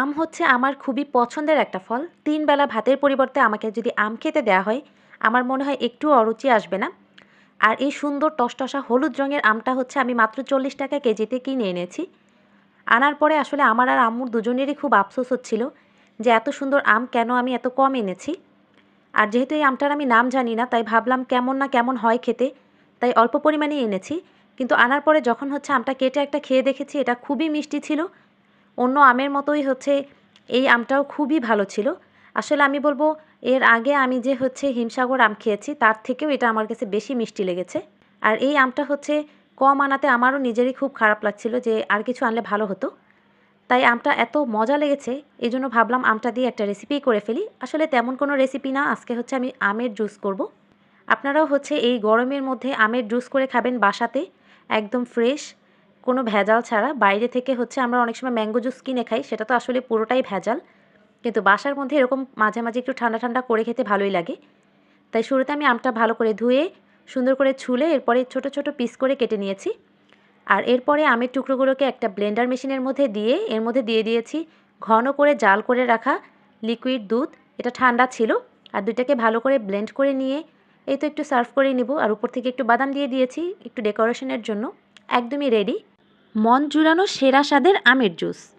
আম হচ্ছে আমার খুবই পছন্দের একটা ফল। তিন বেলা ভাতের পরিবর্তে আমাকে যদি আম খেতে দেওয়া হয়, আমার মনে হয় একটু অরুচি আসবে না। আর এই সুন্দর টসটসা হলুদ রঙের আমটা হচ্ছে আমি মাত্র চল্লিশ টাকা কেজিতে কিনে এনেছি। আনার পরে আসলে আমার আর আম্মুর দুজনেরই খুব আফসোস হচ্ছিল যে এত সুন্দর আম কেন আমি এত কম এনেছি। আর যেহেতু এই আমটার আমি নাম জানি না, তাই ভাবলাম কেমন না কেমন হয় খেতে, তাই অল্প পরিমাণেই এনেছি। কিন্তু আনার পরে যখন হচ্ছে আমটা কেটে একটা খেয়ে দেখেছি, এটা খুবই মিষ্টি ছিল। অন্য আমের মতোই হচ্ছে। এই আমটাও খুবই ভালো ছিল। আসলে আমি বলব, এর আগে আমি যে হচ্ছে হিমসাগর আম খেয়েছি, তার থেকেও এটা আমার কাছে বেশি মিষ্টি লেগেছে। আর এই আমটা হচ্ছে কম আনাতে আমারও নিজেরই খুব খারাপ লাগছিল যে আর কিছু আনলে ভালো হতো। তাই আমটা এত মজা লেগেছে এই জন্য ভাবলাম আমটা দিয়ে একটা রেসিপি করে ফেলি। আসলে তেমন কোনো রেসিপি না, আজকে হচ্ছে আমি আমের জুস করব। আপনারাও হচ্ছে এই গরমের মধ্যে আমের জুস করে খাবেন বাসাতে, একদম ফ্রেশ কোনো ভেজাল ছাড়া বাইরে থেকে হচ্ছে আমরা অনেক সময় ম্যাঙ্গো জুস কিনে খাই, সেটা তো আসলে পুরোটাই ভেজাল। কিন্তু বাসার মধ্যে এরকম মাঝে মাঝে একটু ঠান্ডা ঠান্ডা করে খেতে ভালোই লাগে। তাই শুরুতে আমি আমটা ভালো করে ধুয়ে, সুন্দর করে ছুলে এরপরে ছোট ছোট পিস করে কেটে নিয়েছি। আর এরপরে আমের টুকরোগুলোকে একটা ব্লেন্ডার মেশিনের মধ্যে দিয়ে, এর মধ্যে দিয়ে দিয়েছি ঘন করে জাল করে রাখা লিকুইড দুধ। এটা ঠান্ডা ছিল, আর দুইটাকে ভালো করে ব্লেন্ড করে নিয়ে, এই তো একটু সার্ভ করে নিব। আর উপর থেকে একটু বাদাম দিয়ে দিয়েছি, একটু ডেকোরেশনের জন্য। একদমই রেডি মন জুড়ানো সেরা স্বাদের আমের জুস।